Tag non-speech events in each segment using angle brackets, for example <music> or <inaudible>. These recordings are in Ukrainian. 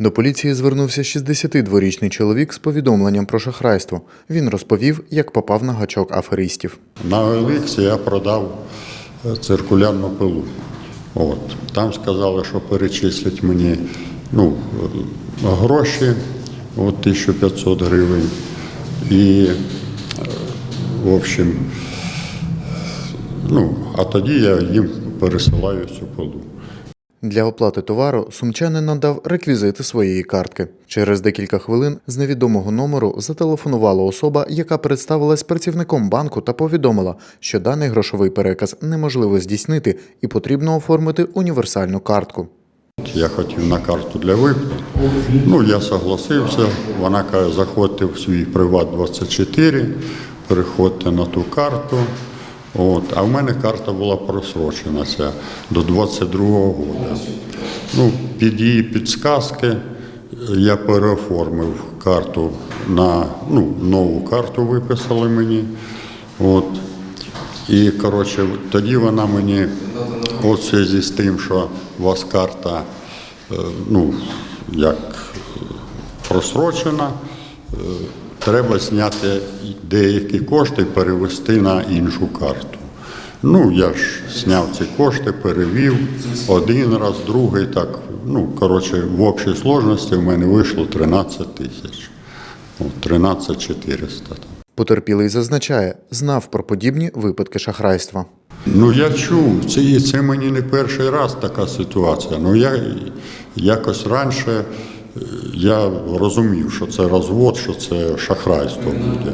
До поліції звернувся 62-річний чоловік з повідомленням про шахрайство. Він розповів, як попав на гачок аферистів. На OLX я продав е, циркулярну пилу. От. Там сказали, що перечислять мені ну, е, гроші от 1500 гривень. І, е, в общем, ну, а тоді я їм пересилаю цю пилу. Для оплати товару сумчанин надав реквізити своєї картки. Через декілька хвилин з невідомого номеру зателефонувала особа, яка представилась працівником банку та повідомила, що даний грошовий переказ неможливо здійснити і потрібно оформити універсальну картку. Я хотів на карту для виплат. Ну, я согласився. Вона каже, заходьте в свій приват 24, переходьте на ту карту. От. А в мене карта була просрочена ця до 22-го року. Ну, під її підсказки я переоформив карту на ну, нову карту виписали мені. От. І коротше, тоді вона мені, от зв'язку з тим, що у вас карта, е, ну, як е, просрочена, треба зняти деякі кошти перевести на іншу карту. Ну, я ж зняв ці кошти, перевів один раз, другий, так. Ну, коротше, в общій сложності в мене вийшло 13 тисяч. От, 13 400. Потерпілий зазначає, знав про подібні випадки шахрайства. Ну я чув, це, і це мені не перший раз така ситуація. Ну я якось раніше е, я розумів, що це розвод, що це шахрайство буде.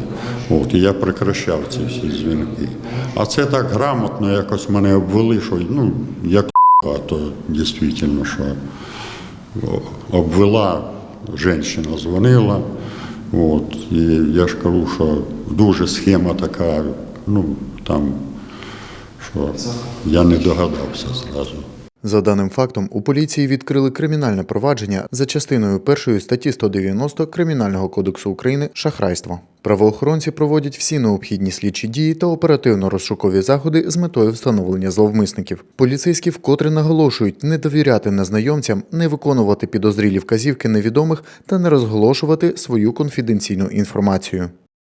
От, і я прекращав ці всі дзвінки. А це так грамотно якось мене обвели, що ну, як <laughs> а то дійсно, що обвела, жінка дзвонила. От, і я ж кажу, що дуже схема така, ну там що я не догадався зразу. За даним фактом, у поліції відкрили кримінальне провадження за частиною першої статті 190 Кримінального кодексу України шахрайство. Правоохоронці проводять всі необхідні слідчі дії та оперативно-розшукові заходи з метою встановлення зловмисників. Поліцейські вкотре наголошують не довіряти незнайомцям, не виконувати підозрілі вказівки невідомих та не розголошувати свою конфіденційну інформацію.